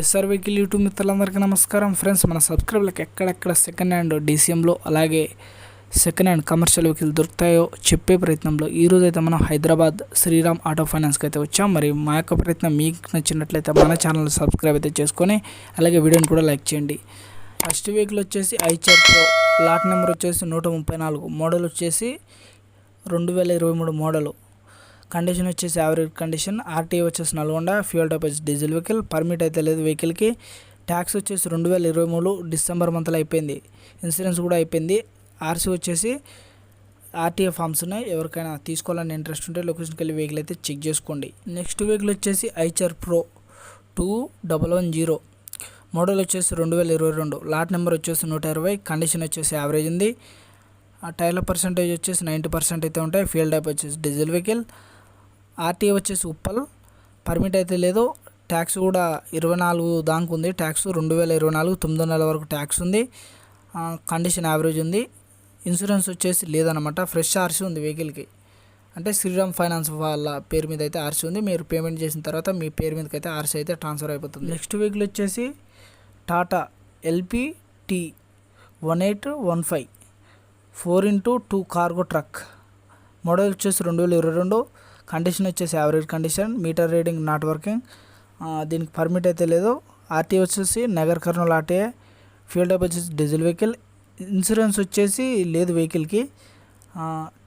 SR vehicle YouTube మిత్రులందరికీ నమస్కారం. Friends మన సబ్స్క్రైబర్లకు ఎక్కడెక్కడ సెకండ్ హ్యాండ్ డీసీఎంలో అలాగే సెకండ్ హ్యాండ్ కమర్షియల్ వెహికల్ దొరుకుతాయో చెప్పే ప్రయత్నంలో ఈరోజు అయితే మనం హైదరాబాద్ శ్రీరామ్ ఆటో ఫైనాన్స్కి అయితే వచ్చాం. మరి మా యొక్క ప్రయత్నం మీకు నచ్చినట్లయితే మన ఛానల్ సబ్స్క్రైబ్ అయితే చేసుకొని అలాగే వీడియోని కూడా లైక్ చేయండి. ఫస్ట్ వెహికల్ వచ్చేసి ఐచర్ ప్రో లాట్ నెంబర్ వచ్చేసి నూట ముప్పై నాలుగు. మోడల్ వచ్చేసి రెండు వేల ఇరవై మూడు మోడలు కండిషన్ వచ్చేసి యావరేజ్ కండిషన్ ఆర్టీఏ వచ్చేసి నల్గొండ ఫ్యూల్ టాప్ వచ్చేసి డీజిల్ వెహికల్ పర్మిట్ అయితే లేదు వెహికల్కి ట్యాక్స్ వచ్చేసి రెండు వేల ఇరవై మూడు డిసెంబర్ మంత్లో అయిపోయింది. ఇన్సూరెన్స్ కూడా అయిపోయింది. ఆర్సీ వచ్చేసి ఆర్టీఏ ఫామ్స్ ఉన్నాయి. ఎవరికైనా తీసుకోవాలని ఇంట్రెస్ట్ ఉంటే లొకేషన్కి వెళ్ళి వెహికల్ అయితే చెక్ చేసుకోండి. నెక్స్ట్ వెహికల్ వచ్చేసి Eicher Pro two double one zero model వచ్చేసి రెండు వేల ఇరవై రెండు. లాట్ నెంబర్ వచ్చేసి నూట ఇరవై. కండిషన్ వచ్చేసి యావరేజ్ ఉంది. ఆ టైర్ల పర్సంటేజ్ వచ్చేసి నైంటీ పర్సెంట్ అయితే ఉంటాయి. ఫ్యూల్ టైప్ వచ్చేసి డీజిల్ వెహికల్ ఆర్టీఏ వచ్చేసి ఉప్పల్. పర్మిట్ అయితే లేదు. ట్యాక్స్ కూడా ఇరవై నాలుగు దానికి ఉంది. ట్యాక్స్ రెండు వేల ఇరవై నాలుగు తొమ్మిది నెలల వరకు ట్యాక్స్ ఉంది. కండిషన్ యావరేజ్ ఉంది. ఇన్సూరెన్స్ వచ్చేసి లేదనమాట ఫ్రెష్ ఆర్సీ ఉంది వెహికల్కి అంటే శ్రీరామ్ ఫైనాన్స్ వాళ్ళ పేరు మీద అయితే ఆర్సీ ఉంది. మీరు పేమెంట్ చేసిన తర్వాత మీ పేరు మీదకి అయితే ఆర్సీ అయితే ట్రాన్స్ఫర్ అయిపోతుంది. నెక్స్ట్ వెహికల్ వచ్చేసి Tata LP T one eight one five four into two cargo truck model వచ్చేసి రెండు వేల ఇరవై రెండు. కండిషన్ వచ్చేసి average condition meter reading not working దీనికి పర్మిట్ అయితే లేదు. ఆర్టీ వచ్చేసి Nagar Kurnool RTA fuel type వచ్చేసి డీజిల్ వెహికల్ ఇన్సూరెన్స్ వచ్చేసి లేదు వెహికల్కి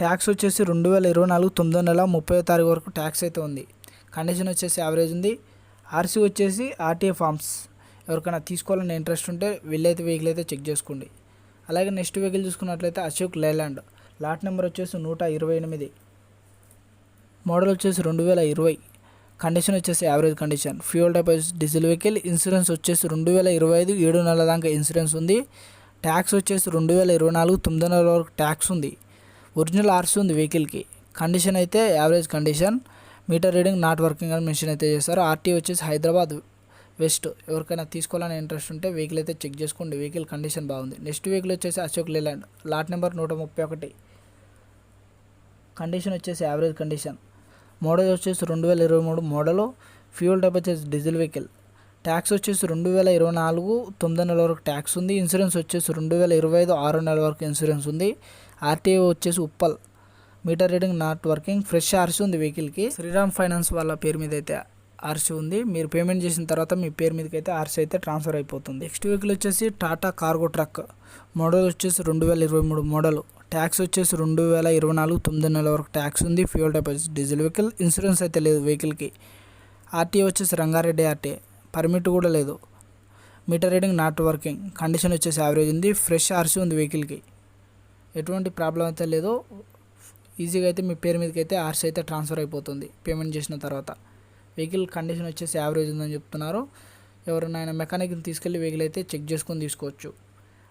ట్యాక్స్ వచ్చేసి రెండు వేల ఇరవై నాలుగు తొమ్మిదో నెల ముప్పై తారీఖు వరకు ట్యాక్స్ అయితే ఉంది. కండిషన్ వచ్చేసి యావరేజ్ ఉంది. ఆర్సీ వచ్చేసి ఆర్టీఏ ఫార్మ్స్ ఎవరికైనా తీసుకోవాలని ఇంట్రెస్ట్ ఉంటే వెళ్ళైతే వెహికల్ అయితే చెక్ చేసుకోండి. అలాగే నెక్స్ట్ వెహికల్ చూసుకున్నట్లయితే అశోక్ లైలాండ్ లాట్ నెంబర్ వచ్చేసి నూట ఇరవై ఎనిమిది. మోడల్ వచ్చేసి రెండు వేల ఇరవై. కండిషన్ వచ్చేసి average condition. Fuel type diesel vehicle. Insurance వచ్చేసి రెండు వేల ఇరవై ఐదు ఏడు నెలల దాకా ఇన్సూరెన్స్ ఉంది. ట్యాక్స్ వచ్చేసి రెండు వేల ఇరవై నాలుగు తొమ్మిది నెలల వరకు ట్యాక్స్ ఉంది. ఒరిజినల్ ఆర్సీ ఉంది వెహికల్కి. కండిషన్ అయితే average condition. Meter reading not working అని మెన్షన్ అయితే చేస్తారు ఆర్టీ వచ్చేసి హైదరాబాద్ వెస్ట్. ఎవరికైనా తీసుకోవాలని ఇంట్రెస్ట్ ఉంటే వెహికల్ అయితే చెక్ చేసుకోండి. వెహికల్ కండిషన్ బాగుంది. నెక్స్ట్ వెహికల్ వచ్చేసి అశోక్ లేలాండ్. లాట్ నెంబర్ నూట ముప్పై ఒకటి. కండిషన్ వచ్చేసి యావరేజ్ కండిషన్. మోడల్ వచ్చేసి రెండు వేల ఇరవై మూడు మోడలు. ఫ్యూల్ టైప్ వచ్చేసి డీజిల్ వెహికల్. ట్యాక్స్ వచ్చేసి రెండు వేల ఇరవై నాలుగు తొమ్మిది నెలల వరకు ట్యాక్స్ ఉంది. ఇన్సూరెన్స్ వచ్చేసి రెండు వేల ఇరవై ఐదు ఆరు నెలల వరకు ఇన్సూరెన్స్ ఉంది. ఆర్టీఓ వచ్చేసి Uppal. Meter reading not working. Fresh RC ఉంది వెహికల్కి. శ్రీరామ్ ఫైనాన్స్ వాళ్ళ పేరు మీద అయితే ఆర్సీ ఉంది. మీరు పేమెంట్ చేసిన తర్వాత మీ పేరు మీదకి అయితే ఆర్సీ అయితే ట్రాన్స్ఫర్ అయిపోతుంది. నెక్స్ట్ వెహికల్ వచ్చేసి టాటా కార్గో ట్రక్. మోడల్ వచ్చేసి రెండు వేల ఇరవై మూడు మోడల్. ట్యాక్స్ వచ్చేసి రెండు వేల ఇరవై నాలుగు తొమ్మిది నెలల వరకు ట్యాక్స్ ఉంది. Fuel deposit diesel vehicle. Insurance అయితే లేదు వెహికల్కి. ఆర్టీఏ వచ్చేసి రంగారెడ్డి ఆర్టీఏ పర్మిట్ కూడా లేదు. Meter reading not working. Condition వచ్చేసి యావరేజ్ ఉంది. ఫ్రెష్ ఆర్సీ ఉంది వెహికల్కి. ఎటువంటి ప్రాబ్లం అయితే లేదు. ఈజీగా అయితే మీ పేరు మీదకి అయితే ఆర్సీ అయితే ట్రాన్స్ఫర్ అయిపోతుంది. పేమెంట్ చేసిన తర్వాత. వెహికల్ కండిషన్ వచ్చేసి యావరేజ్ ఉందని చెప్తున్నారు. ఎవరినైనా మెకానిక్ని తీసుకెళ్ళి వెహికల్ అయితే చెక్ చేసుకొని తీసుకోవచ్చు.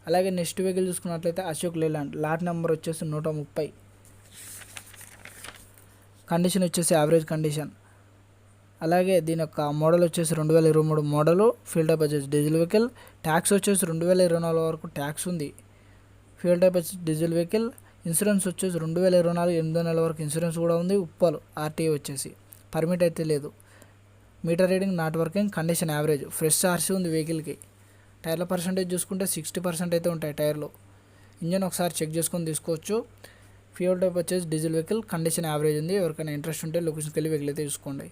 అలాగే నెక్స్ట్ వెహికల్ చూసుకున్నట్లయితే అశోక్ లేలాండ్ లాట్ నెంబర్ వచ్చేసి నూట ముప్పై. కండిషన్ వచ్చేసి యావరేజ్ కండిషన్. అలాగే దీని యొక్క మోడల్ వచ్చేసి రెండు వేల ఇరవై మూడు మోడలు ఫీల్డ్ టైప్ వచ్చేసి డీజిల్ వెహికల్. ట్యాక్స్ వచ్చేసి రెండు వేల ఇరవై నాలుగు వరకు ట్యాక్స్ ఉంది. ఫీల్డ్ టైప్ వచ్చేసి డీజిల్ వెహికల్. ఇన్సూరెన్స్ వచ్చేసి రెండు వేల ఇరవై నాలుగు ఎనిమిదో నెల వరకు ఇన్సూరెన్స్ కూడా ఉంది. ఉప్పలు ఆర్టీఏ వచ్చేసి. పర్మిట్ అయితే లేదు. Meter reading not working condition average. Fresh RC ఉంది వెహికల్కి. టైర్ల పర్సంటేజ్ చూసుకుంటే సిక్స్టీ పర్సెంట్ అయితే ఉంటాయి టైర్లు. ఇంజన్ ఒకసారి చెక్ చేసుకొని తీసుకోవచ్చు. ఫ్యూల్ టైప్ వచ్చేసి డీజిల్ వెహికల్ కండిషన్ యావరేజ్ ఉంది. ఎవరికైనా ఇంట్రెస్ట్ ఉంటే లొకేషన్కి వెళ్ళి వెహికల్ అయితే చూసుకోండి.